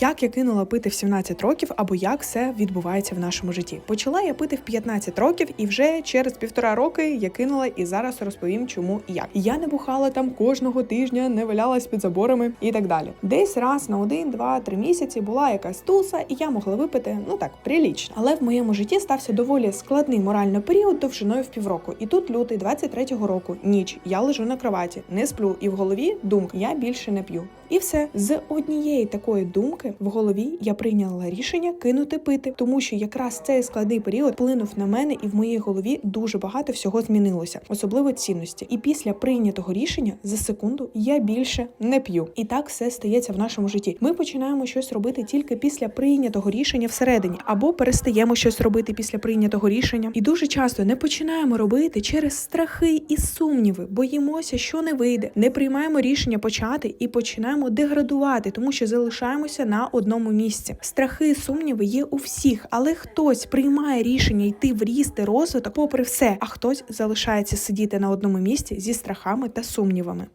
Як я кинула пити в 17 років, або як все відбувається в нашому житті? Почала я пити в 15 років, і вже через півтора роки я кинула і зараз розповім, чому і як. Я не бухала там кожного тижня, не валялась під заборами і так далі. Десь раз на один, два, три місяці була якась туса, і я могла випити ну так прилічно. Але в моєму житті стався доволі складний морально період довжиною в півроку. І тут лютий 23-го року, ніч, я лежу на кроваті, не сплю, і в голові думка я більше не п'ю. І все з однієї такої думки в голові я прийняла рішення кинути пити, тому що якраз цей складний період вплинув на мене, і в моїй голові дуже багато всього змінилося, особливо цінності. І після прийнятого рішення за секунду я більше не п'ю. І так все стається в нашому житті. Ми починаємо щось робити тільки після прийнятого рішення всередині, або перестаємо щось робити після прийнятого рішення. І дуже часто не починаємо робити через страхи і сумніви, боїмося, що не вийде, не приймаємо рішення почати і починаємо деградувати, тому що залишаємося на одному місці. Страхи сумніви є у всіх, але хтось приймає рішення йти в ріст і розвиток попри все, а хтось залишається сидіти на одному місці зі страхами та сумнівами.